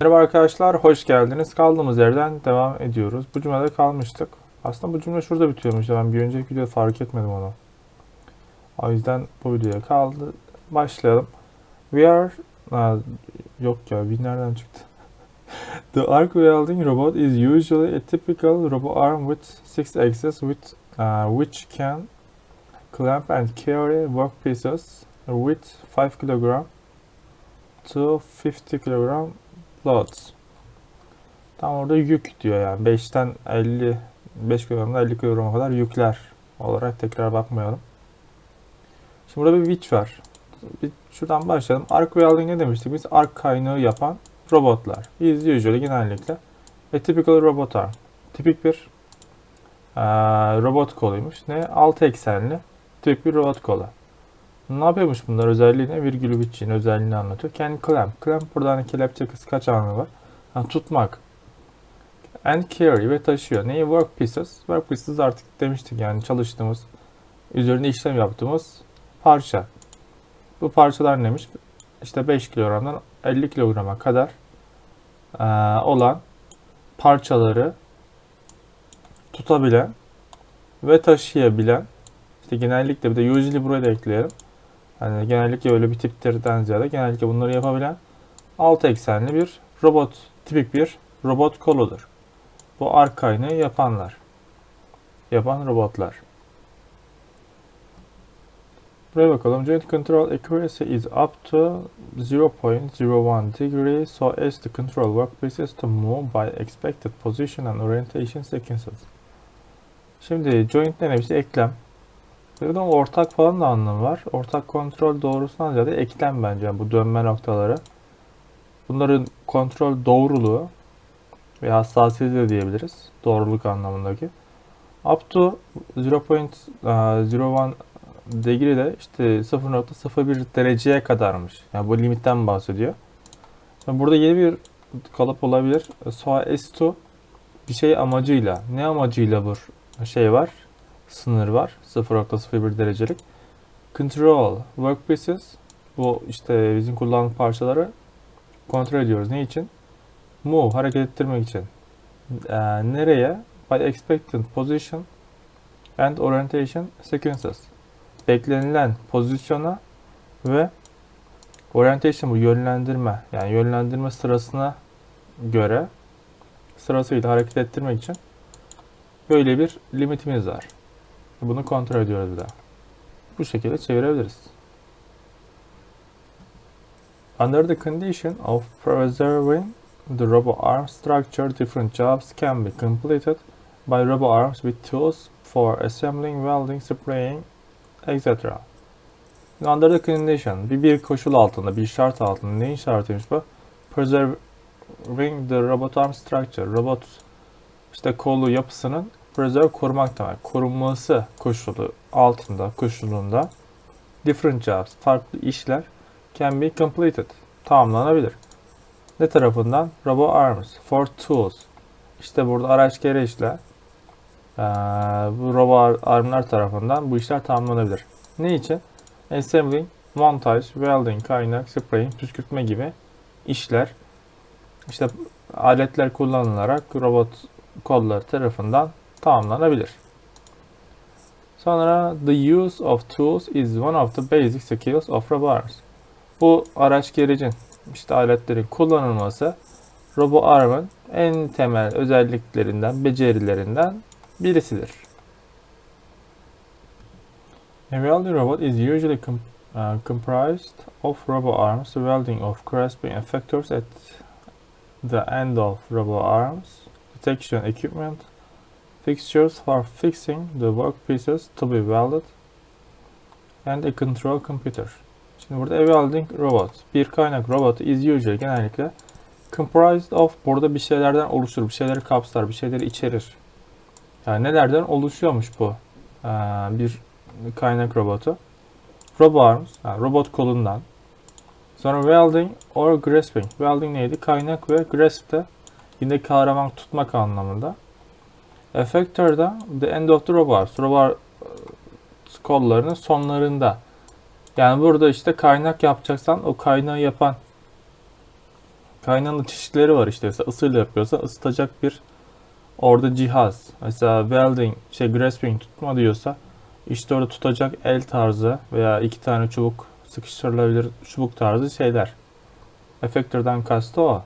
Merhaba arkadaşlar, hoş geldiniz. Kaldığımız yerden devam ediyoruz. Bu cümlede kalmıştık. Aslında bu cümle şurada bitiyormuş. Ben bir önceki videoda fark etmedim onu. O yüzden bu videoya kaldı. Başlayalım. We are... Ha, yok ya, we nereden çıktı? The arc welding robot is usually a typical robot arm with six axes with uh, which can clamp and carry workpieces with 5 kilogram to 50 kilogram loads. Tam orada yük diyor yani. 5'ten 50 5 kilogramdan 50 kilograma kadar yükler olarak tekrar bakmayalım. Şimdi burada bir winch var. Bir şuradan başlayalım. Arc welding ne demiştik biz? Arc kaynağı yapan robotlar. Is usually genellikle a typical robot arm. Tipik bir eee, robot koluymuş. Ne? 6 eksenli tipik bir robot kolu. Ne yapıyormuş bunlar özelliği ne? Virgülü bitçin özelliğini anlatıyor. Can clamp. Clamp burada hani kelepçe kıskaç anlamı var. Yani tutmak. And carry ve taşıyor. Neyi? Work pieces. Work pieces artık demiştik yani çalıştığımız, üzerinde işlem yaptığımız parça. Bu parçalar neymiş? İşte 5 kilogramdan 50 kilograma kadar eee, olan parçaları tutabilen ve taşıyabilen işte genellikle bir de usually buraya da ekleyelim. Hani genellikle öyle bir tiptirden ziyade genellikle bunları yapabilen 6 eksenli bir robot, tipik bir robot koludur. Bu ark yapanlar. Yapan robotlar. Buraya bakalım. Joint control accuracy is up to 0.01 degree so as to control workpieces to move by expected position and orientation sequences. Şimdi joint ne? Eklem. Burada ortak falan da anlamı var. Ortak kontrol doğrusundan ziyade eklem bence bu dönme noktaları. Bunların kontrol doğruluğu ve hassasiyeti de diyebiliriz. Doğruluk anlamındaki. Up to 0.01 degree de işte 0.01 dereceye kadarmış. Yani bu limitten bahsediyor. Burada yeni bir kalıp olabilir. So as to bir şey amacıyla. Ne amacıyla bu şey var? Sınır var. 0.01 derecelik. Control workpieces. Bu işte bizim kullandığımız parçaları kontrol ediyoruz. Ne için? Move, hareket ettirmek için. Ee, nereye? By expected position and orientation sequences. Beklenilen pozisyona ve orientation bu yönlendirme. Yani yönlendirme sırasına göre sırasıyla hareket ettirmek için böyle bir limitimiz var. Bunu kontrol ediyoruz bir daha. Bu şekilde çevirebiliriz. Under the condition of preserving the robo arm structure, different jobs can be completed by robo arms with tools for assembling, welding, spraying, etc. Under the condition, bir, bir koşul altında, bir şart altında. Neyin şartıymış bu? Preserving the robot arm structure. Robot işte kolu yapısının preserve korumak demek. Korunması koşulu altında, koşulunda different jobs, farklı işler can be completed. Tamamlanabilir. Ne tarafından? Robo arms for tools. İşte burada araç gereçle eee, bu robo ar- armlar tarafından bu işler tamamlanabilir. Ne için? Assembling, montaj, welding, kaynak, spraying, püskürtme gibi işler işte aletler kullanılarak robot kolları tarafından tamamlanabilir. Sonra the use of tools is one of the basic skills of robot arms. Bu araç gericin işte aletlerin kullanılması robo arm'ın en temel özelliklerinden, becerilerinden birisidir. A welding robot is usually com- uh, comprised of robo arms, welding of grasping effectors at the end of robo arms, detection equipment, fixtures for fixing the workpieces to be welded, and a control computer. Şimdi burada a welding robot, bir kaynak robotu is usually genellikle comprised of burada bir şeylerden oluşur, bir şeyleri kapsar, bir şeyleri içerir. Yani nelerden oluşuyormuş bu Ee, bir kaynak robotu? Robo arms, yani robot kolundan. Sonra welding or grasping. Welding neydi? Kaynak ve grasp de yine kahraman tutmak anlamında. Effector da the end of the robo arms. Robo ar- kollarının sonlarında. Yani burada işte kaynak yapacaksan o kaynağı yapan kaynağının çeşitleri var işte. Mesela ısıyla yapıyorsa ısıtacak bir orada cihaz. Mesela welding, şey grasping tutma diyorsa işte orada tutacak el tarzı veya iki tane çubuk sıkıştırılabilir çubuk tarzı şeyler. Effector'dan kastı o.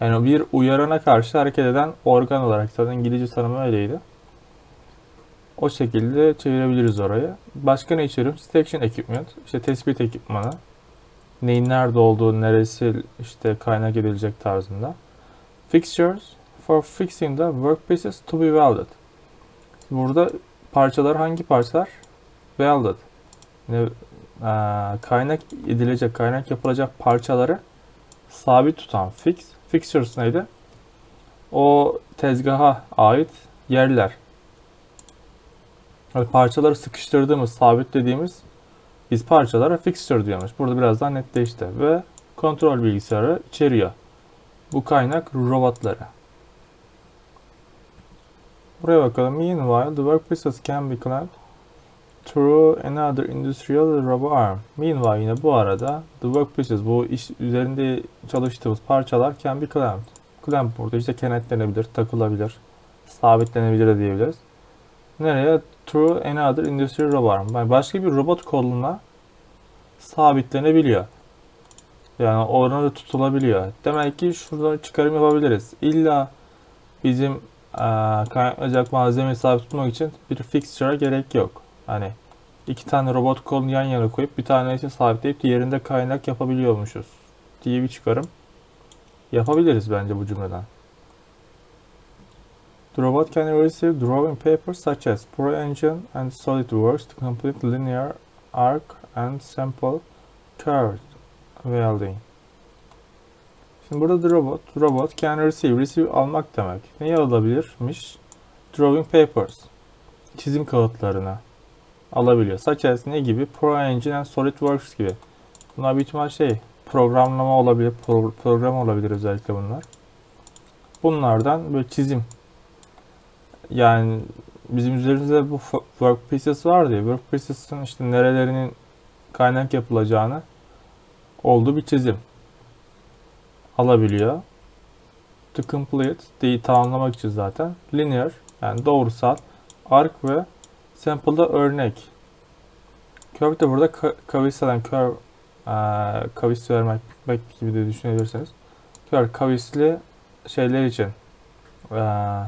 Yani bir uyarana karşı hareket eden organ olarak zaten İngilizce tanımı öyleydi. O şekilde çevirebiliriz orayı. Başka ne içeriyor? Detection equipment, işte tespit ekipmanı. Neyin nerede olduğu, neresi işte kaynak edilecek tarzında. Fixtures for fixing the workpieces to be welded. Burada parçalar hangi parçalar? Welded. Yani, eee, kaynak edilecek, kaynak yapılacak parçaları sabit tutan fix. Fixtures neydi? O tezgaha ait yerler. Yani parçaları sıkıştırdığımız, sabitlediğimiz biz parçalara fixture diyormuş. Burada biraz daha netleşti. Ve kontrol bilgisayarı içeriyor. Bu kaynak robotları. Buraya bakalım. Meanwhile, the workpieces can be clamped through another industrial robot arm. Meanwhile yine bu arada the workpieces bu iş üzerinde çalıştığımız parçalar can be clamped. Clamp burada işte kenetlenebilir, takılabilir, sabitlenebilir de diyebiliriz. Nereye? Through another industrial robot arm. Yani başka bir robot koluna sabitlenebiliyor. Yani orada tutulabiliyor. Demek ki şuradan çıkarım yapabiliriz. İlla bizim eee kaynaklayacak malzemeyi sabit tutmak için bir fixture'a gerek yok. Hani iki tane robot kolunu yan yana koyup bir tanesini sabitleyip diğerinde kaynak yapabiliyormuşuz diye bir çıkarım yapabiliriz bence bu cümleden. The robot can receive drawing papers such as ProEngine and SolidWorks to complete linear, arc, and simple curved welding. Şimdi burada the robot, robot can receive, receive almak demek. Neyi alabilirmiş? Drawing papers. Çizim kağıtlarını alabiliyor. As ne gibi? ProEngine and SolidWorks gibi. Bunlar büyük ihtimal şey, programlama olabilir, pro- program olabilir özellikle bunlar. Bunlardan böyle çizim yani bizim üzerimizde bu workpieces vardı ya, workpieces'ın işte nerelerinin kaynak yapılacağını olduğu bir çizim alabiliyor. To complete, diye tamamlamak için zaten linear yani doğrusal, arc ve sample'da örnek. Curve de burada ka- kaviselen curve eee, kavis vermek gibi de düşünebilirsiniz. Curve kavisli şeyler için eee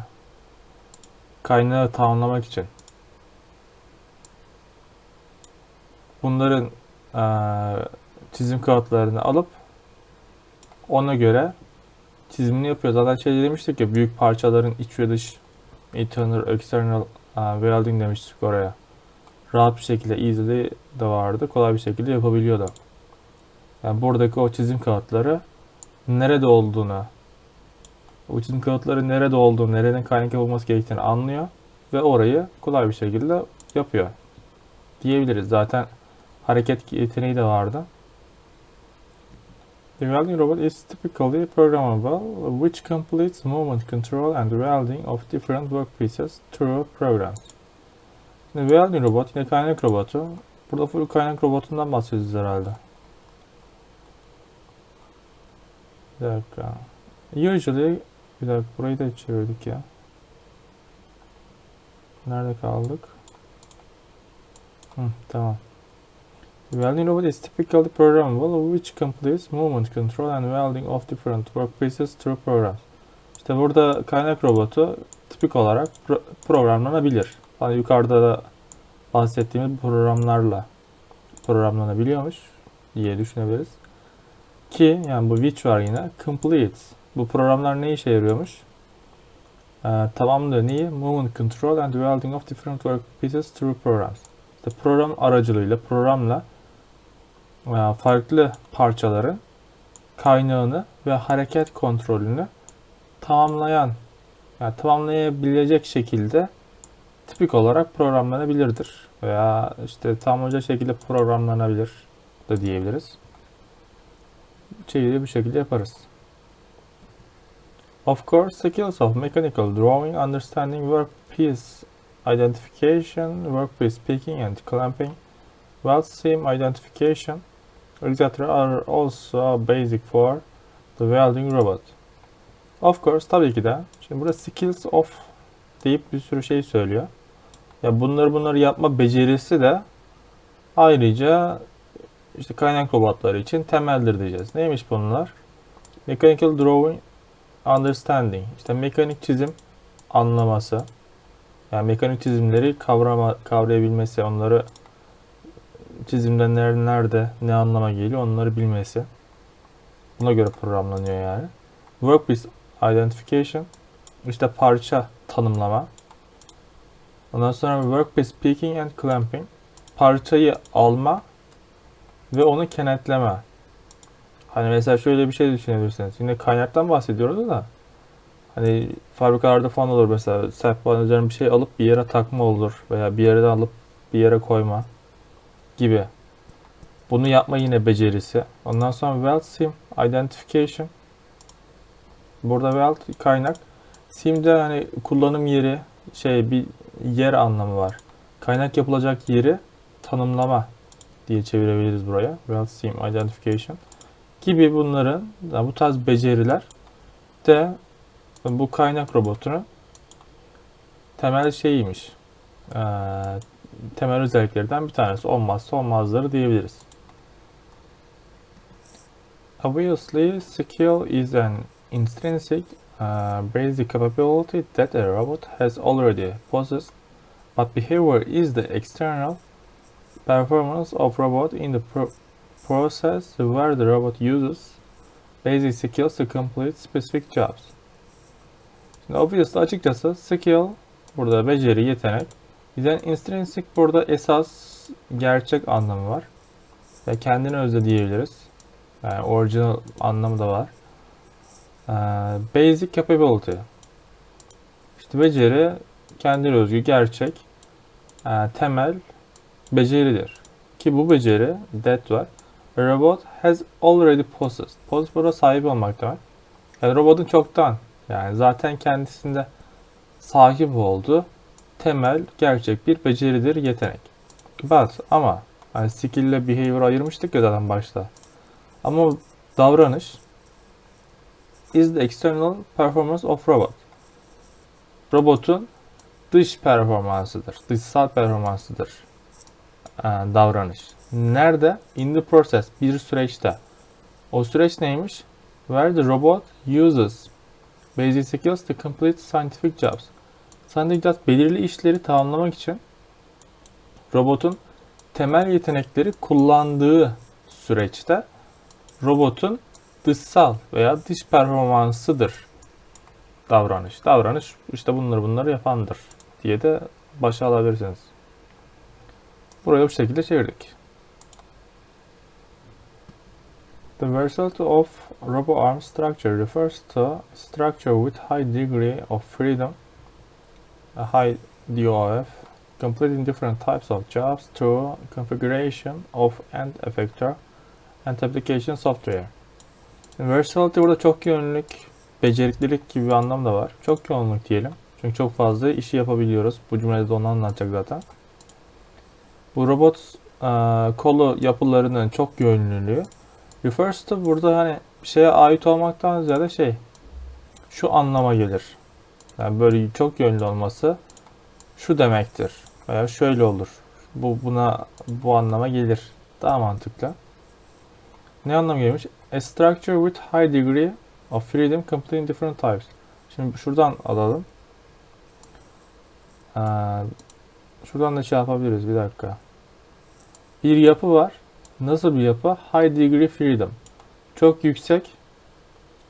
kaynağı tamamlamak için bunların eee, çizim kağıtlarını alıp ona göre çizimini yapıyor. Zaten şey demiştik ya büyük parçaların iç ve dış internal, external welding demiştik oraya. Rahat bir şekilde easily de vardı. Kolay bir şekilde yapabiliyordu. Yani buradaki o çizim kağıtları nerede olduğunu o çizim kağıtları nerede olduğunu, nereden kaynak yapılması gerektiğini anlıyor ve orayı kolay bir şekilde yapıyor. Diyebiliriz. Zaten hareket yeteneği de vardı. The welding robot is typically programmable, which completes movement control and welding of different workpieces through programs. Şimdi welding robot yine kaynak robotu. Burada full kaynak robotundan bahsediyoruz herhalde. Bir dakika. Usually bir dakika burayı da çevirdik ya. Nerede kaldık? Hı, tamam. Welding robot is typically programmable which completes movement control and welding of different workpieces through programs. İşte burada kaynak robotu tipik olarak pro- programlanabilir. Hani yukarıda da bahsettiğimiz programlarla programlanabiliyormuş diye düşünebiliriz. Ki yani bu which var yine complete. Bu programlar ne işe yarıyormuş? Ee, tamamlıyor neyi? Movement control and welding of different workpieces through programs. İşte program aracılığıyla, programla farklı parçaların kaynağını ve hareket kontrolünü tamamlayan, yani tamamlayabilecek şekilde tipik olarak programlanabilirdir. Veya işte tamamlayacak şekilde programlanabilir de diyebiliriz. Çeviri bu şekilde yaparız. Of course, skills of mechanical drawing, understanding workpiece identification, workpiece picking and clamping, weld seam identification, etc. are also basic for The welding robot. Of course tabii ki de. Şimdi burada skills of deyip bir sürü şey söylüyor. Ya bunları bunları yapma becerisi de ayrıca işte kaynak robotları için temeldir diyeceğiz. Neymiş bunlar? Mechanical drawing understanding. İşte mekanik çizim anlaması. Yani mekanik çizimleri kavrama, kavrayabilmesi, onları çizimden nerede, ne anlama geliyor onları bilmesi. Buna göre programlanıyor yani. Workpiece identification. işte parça tanımlama. Ondan sonra workpiece picking and clamping. Parçayı alma ve onu kenetleme. Hani mesela şöyle bir şey düşünebilirsiniz. Yine kaynaktan bahsediyoruz da. Hani fabrikalarda falan olur mesela sehpanın üzerine bir şey alıp bir yere takma olur veya bir yerden alıp bir yere koyma gibi. Bunu yapma yine becerisi. Ondan sonra weld sim identification. Burada weld kaynak. Sim'de hani kullanım yeri şey bir yer anlamı var. Kaynak yapılacak yeri tanımlama diye çevirebiliriz buraya. Weld sim identification gibi bunların yani bu tarz beceriler de bu kaynak robotunun temel şeyiymiş. Ee, temel özelliklerinden bir tanesi. Olmazsa olmazları diyebiliriz. Obviously, skill is an intrinsic uh, basic capability that a robot has already possessed, but behavior is the external performance of robot in the pro process where the robot uses basic skills to complete specific jobs. Şimdi obviously açıkçası skill burada beceri, yetenek. Bizden intrinsic burada esas gerçek anlamı var. Ve kendine özde diyebiliriz. Yani original anlamı da var. Ee, basic capability. İşte beceri kendine özgü gerçek e, temel beceridir. Ki bu beceri that var. A robot has already possessed. Possessed burada sahip olmak demek. Yani robotun çoktan yani zaten kendisinde sahip olduğu temel gerçek bir beceridir, yetenek. But ama yani skill ile behavior ayırmıştık ya zaten başta. Ama davranış is the external performance of robot. Robotun dış performansıdır, dışsal performansıdır ee, davranış. Nerede? In the process, bir süreçte. O süreç neymiş? Where the robot uses basic skills to complete scientific jobs. Jobs belirli işleri tamamlamak için robotun temel yetenekleri kullandığı süreçte robotun dışsal veya dış performansıdır davranış. Davranış işte bunları bunları yapandır diye de başa alabilirsiniz. Buraya bu şekilde çevirdik. The versatility of RoboArm structure refers to structure with high degree of freedom, a high DOF, completing different types of jobs through configuration of end effector and application software. Versatility burada çok yönlülük, beceriklilik gibi bir anlam da var. Çok yoğunluk diyelim. Çünkü çok fazla işi yapabiliyoruz. Bu cümlede de onu anlatacak zaten. Bu robot e, kolu yapılarının çok yönlülüğü refers to burada hani bir şeye ait olmaktan ziyade şey şu anlama gelir. Yani böyle çok yönlü olması şu demektir. Veya şöyle olur. Bu buna bu anlama gelir. Daha mantıklı. Ne anlam gelmiş? A structure with high degree of freedom completing different types. Şimdi şuradan alalım. Ee, şuradan da şey yapabiliriz. Bir dakika. Bir yapı var. Nasıl bir yapı? High degree freedom. Çok yüksek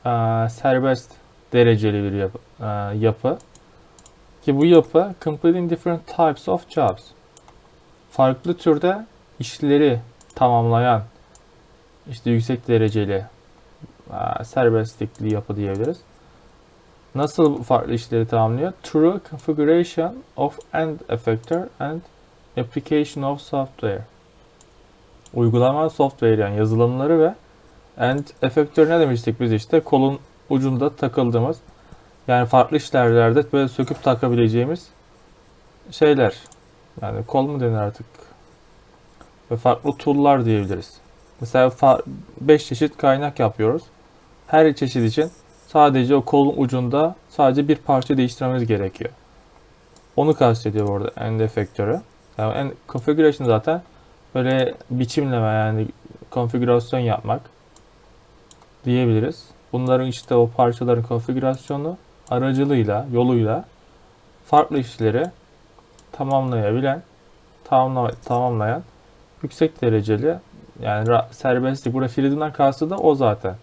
e, serbest dereceli bir yapı, e, yapı. Ki bu yapı completing different types of jobs. Farklı türde işleri tamamlayan işte yüksek dereceli e, serbestlikli yapı diyebiliriz. Nasıl farklı işleri tamamlıyor? Through configuration of end effector and application of software uygulama software yani yazılımları ve end efektör ne demiştik biz işte kolun ucunda takıldığımız yani farklı işlerde böyle söküp takabileceğimiz şeyler. Yani kol mu denir artık? Ve farklı tool'lar diyebiliriz. Mesela 5 çeşit kaynak yapıyoruz. her çeşit için sadece o kolun ucunda sadece bir parça değiştirmemiz gerekiyor. Onu kastediyor burada end efektörü. Yani en configuration zaten böyle biçimleme yani konfigürasyon yapmak diyebiliriz. Bunların işte o parçaların konfigürasyonu aracılığıyla, yoluyla farklı işleri tamamlayabilen, tamamla, tamamlayan yüksek dereceli yani serbestlik. Burada freedom'dan kastı da o zaten.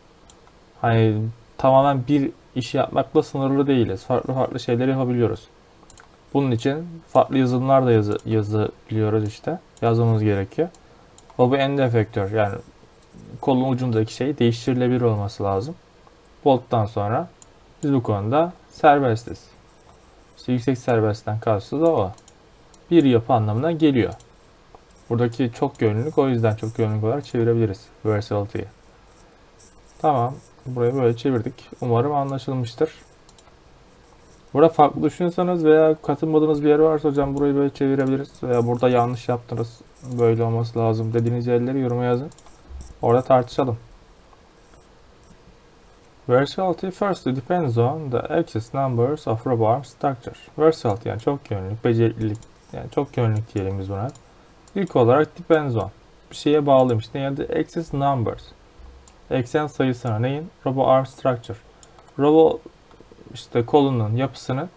Hani tamamen bir işi yapmakla sınırlı değiliz. Farklı farklı şeyler yapabiliyoruz. Bunun için farklı yazılımlar da yazı, yazabiliyoruz işte. Yazmamız gerekiyor. O bu end efektör yani kolun ucundaki şey değiştirilebilir olması lazım. Bolt'tan sonra biz bu konuda serbestiz. İşte yüksek serbestten kastı da o. Bir yapı anlamına geliyor. Buradaki çok yönlülük o yüzden çok yönlülük olarak çevirebiliriz versatility'yi. Tamam. Burayı böyle çevirdik. Umarım anlaşılmıştır. Burada farklı düşünüyorsanız veya katılmadığınız bir yer varsa hocam burayı böyle çevirebiliriz. Veya burada yanlış yaptınız. Böyle olması lazım dediğiniz yerleri yoruma yazın. Orada tartışalım. Versatility first depends on the axis numbers of rubber arm structure. Versatility yani çok yönlülük, beceriklilik yani çok yönlülük diyelim biz buna. İlk olarak depends on. Bir şeye bağlıymış. Ne yani axis numbers. Eksen sayısına neyin? Robo arm structure. Robo işte kolunun yapısının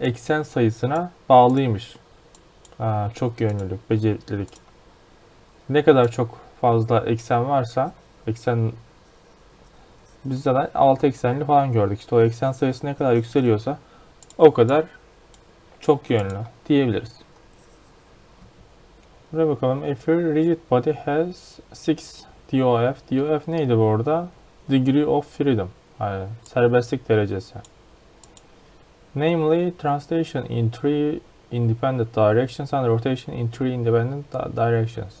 eksen sayısına bağlıymış. Aa, çok yönlülük, beceriklilik. Ne kadar çok fazla eksen varsa eksen biz zaten 6 eksenli falan gördük. İşte o eksen sayısı ne kadar yükseliyorsa o kadar çok yönlü diyebiliriz. Buraya bakalım. If your rigid body has 6 DOF. DOF neydi bu arada? Degree of freedom. Yani serbestlik derecesi. Namely, translation in three independent directions and rotation in three independent di- directions.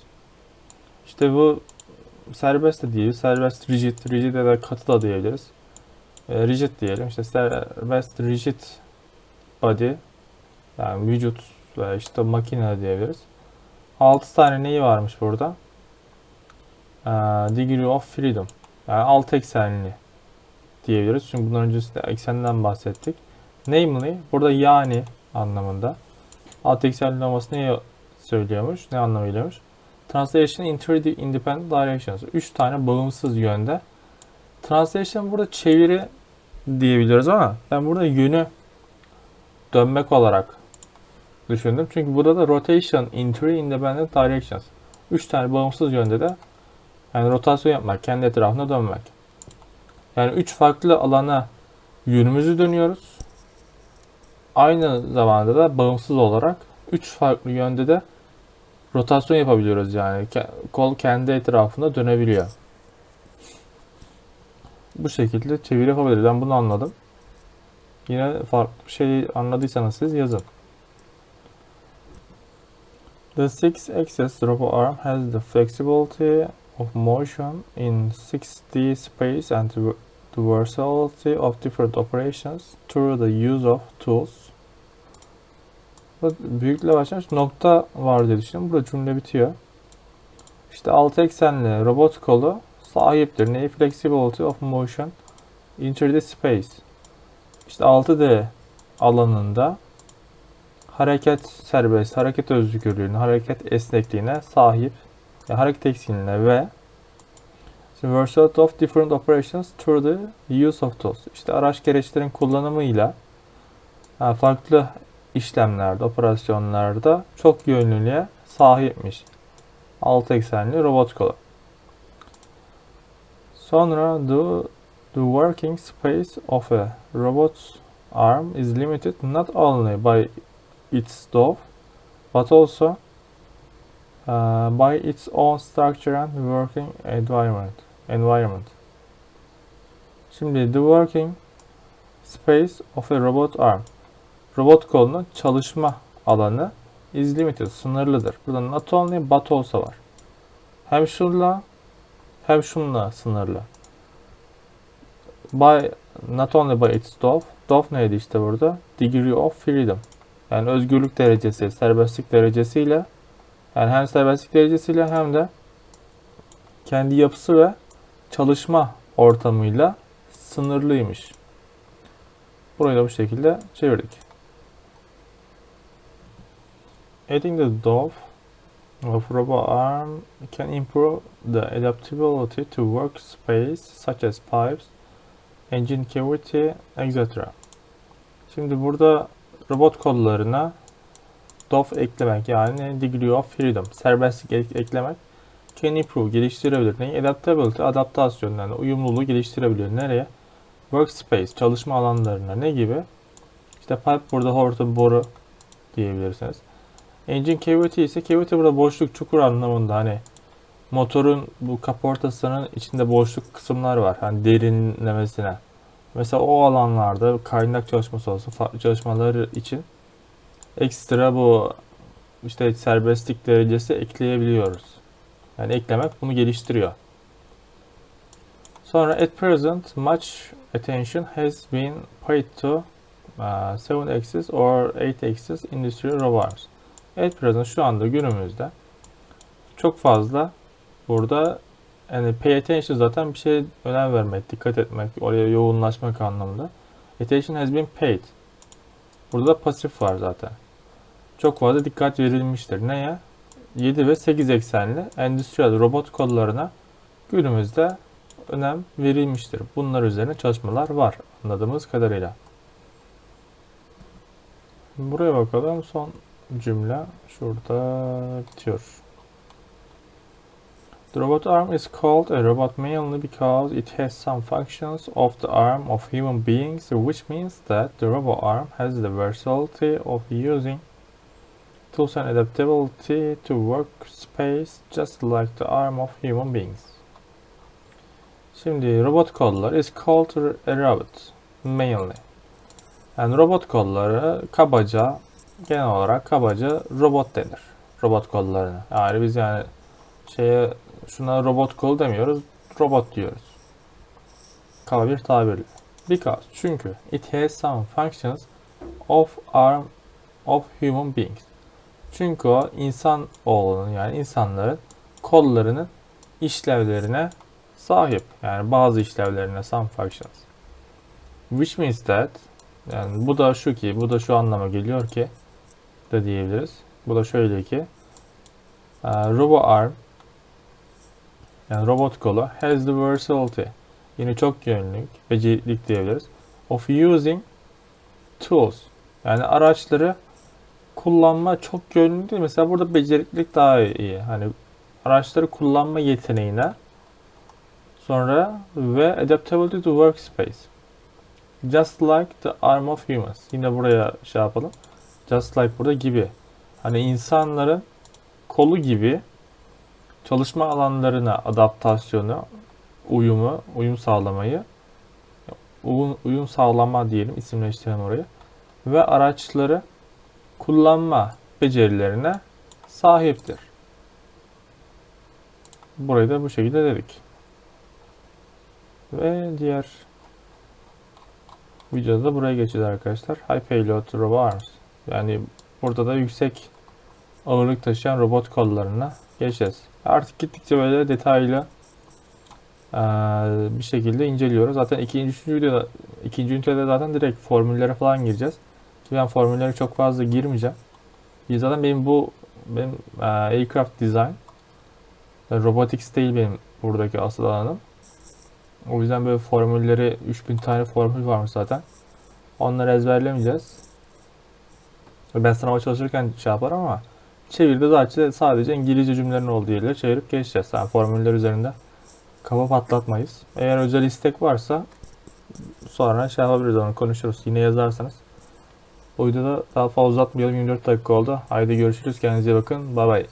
İşte bu serbest de değil, serbest rigid, rigid ya da katı da diyebiliriz. E, rigid diyelim. İşte serbest rigid body yani vücut veya işte makine diyebiliriz. 6 tane neyi varmış burada? Ee, degree of freedom. Yani 6 eksenli diyebiliriz. Çünkü bundan öncesinde eksenden bahsettik. Namely burada yani anlamında. 6 eksenli olması neyi söylüyormuş? Ne anlamıylamış? Translation in three independent directions. 3 tane bağımsız yönde. Translation burada çeviri diyebiliyoruz ama ben burada yönü dönmek olarak düşündüm. Çünkü burada da rotation in three independent directions. 3 tane bağımsız yönde de yani rotasyon yapmak, kendi etrafına dönmek. Yani 3 farklı alana yönümüzü dönüyoruz. Aynı zamanda da bağımsız olarak 3 farklı yönde de rotasyon yapabiliyoruz yani. Kol kendi etrafında dönebiliyor. Bu şekilde çeviri yapabiliriz. Ben bunu anladım. Yine farklı bir şey anladıysanız siz yazın. The six axis robot arm has the flexibility of motion in 6D space and the versatility of different operations through the use of tools. Bu büyükle başlamış nokta var diye düşünüyorum. Burada cümle bitiyor. İşte altı eksenli robot kolu sahiptir. Neyi? Flexibility of motion in 3D space. İşte 6D alanında hareket serbest, hareket özgürlüğüne, hareket esnekliğine sahip, yani hareket eksikliğine ve The versatility of different operations through the use of tools. İşte araç gereçlerin kullanımıyla yani farklı işlemlerde, operasyonlarda çok yönlülüğe sahipmiş. 6 eksenli robot kolu. Sonra the, the working space of a robot's arm is limited not only by its dove but also uh, by its own structure and working environment. environment. Şimdi the working space of a robot arm. Robot kolunun çalışma alanı is limited, sınırlıdır. Burada not only but also var. Hem şunla hem şunla sınırlı. By not only by its dove. Dove neydi işte burada? Degree of freedom. Yani özgürlük derecesi, serbestlik derecesiyle yani hem serbestlik derecesiyle hem de kendi yapısı ve çalışma ortamıyla sınırlıymış. Burayı da bu şekilde çevirdik. Adding the DOF of RoboArm can improve the adaptability to workspace such as pipes, engine cavity, etc. Şimdi burada robot kollarına DOF eklemek yani degree of freedom, serbestlik ek- eklemek can improve, geliştirebilir. Neyi? Adaptability, adaptasyon yani uyumluluğu geliştirebilir. Nereye? Workspace, çalışma alanlarına ne gibi? İşte pipe burada hortum boru diyebilirsiniz. Engine cavity ise cavity burada boşluk, çukur anlamında hani motorun bu kaportasının içinde boşluk kısımlar var. Hani derinlemesine. Mesela o alanlarda kaynak çalışması olsun, farklı çalışmaları için ekstra bu işte serbestlik derecesi ekleyebiliyoruz. Yani eklemek bunu geliştiriyor. Sonra at present much attention has been paid to uh, 7-axis or 8-axis industrial robots. At present şu anda günümüzde çok fazla burada yani pay attention zaten bir şeye önem vermek, dikkat etmek, oraya yoğunlaşmak anlamında. Attention has been paid. Burada da pasif var zaten. Çok fazla dikkat verilmiştir. Neye? 7 ve 8 eksenli endüstriyel robot kollarına günümüzde önem verilmiştir. Bunlar üzerine çalışmalar var anladığımız kadarıyla. Buraya bakalım. Son cümle şurada bitiyor. The robot arm is called a robot mainly because it has some functions of the arm of human beings, which means that the robot arm has the versatility of using tools and adaptability to workspace just like the arm of human beings. Şimdi robot kollar is called a robot mainly. Yani robot kolları kabaca genel olarak kabaca robot denir. Robot kollarına. Yani biz yani şeye şuna robot kol demiyoruz. Robot diyoruz. Kaba bir tabirle. Because çünkü it has some functions of arm of human beings. Çünkü o insan oğlunun yani insanların kollarının işlevlerine sahip. Yani bazı işlevlerine some functions. Which means that yani bu da şu ki bu da şu anlama geliyor ki de diyebiliriz. Bu da şöyle ki uh, robo arm yani robot kolu has the versatility yine çok yönlülük, becerilik diyebiliriz. Of using tools yani araçları kullanma çok yönlü değil. Mesela burada beceriklilik daha iyi. Hani araçları kullanma yeteneğine sonra ve adaptability to workspace. Just like the arm of humans. Yine buraya şey yapalım. Just like burada gibi. Hani insanların kolu gibi çalışma alanlarına adaptasyonu, uyumu, uyum sağlamayı, uyum, uyum sağlama diyelim isimleştirelim orayı ve araçları kullanma becerilerine sahiptir. Burayı da bu şekilde dedik. Ve diğer videoda buraya geçeceğiz arkadaşlar. High Payload Robot Arms. Yani burada da yüksek ağırlık taşıyan robot kollarına geçeceğiz. Artık gittikçe böyle detaylı bir şekilde inceliyoruz. Zaten ikinci, üçüncü videoda, ikinci ünitede zaten direkt formüllere falan gireceğiz. Ki ben formüllere çok fazla girmeyeceğim. Zaten benim bu benim aircraft design yani robotics değil benim buradaki asıl alanım. O yüzden böyle formülleri 3000 tane formül varmış zaten. Onları ezberlemeyeceğiz. Ben sınava çalışırken şey yaparım ama çeviride sadece, sadece İngilizce cümlelerin olduğu yerleri çevirip geçeceğiz. Yani formüller üzerinde kafa patlatmayız. Eğer özel istek varsa sonra şey yapabiliriz onu konuşuruz. Yine yazarsanız. Bu videoda daha fazla uzatmayalım. 24 dakika oldu. Haydi görüşürüz. Kendinize bakın. Bay bay.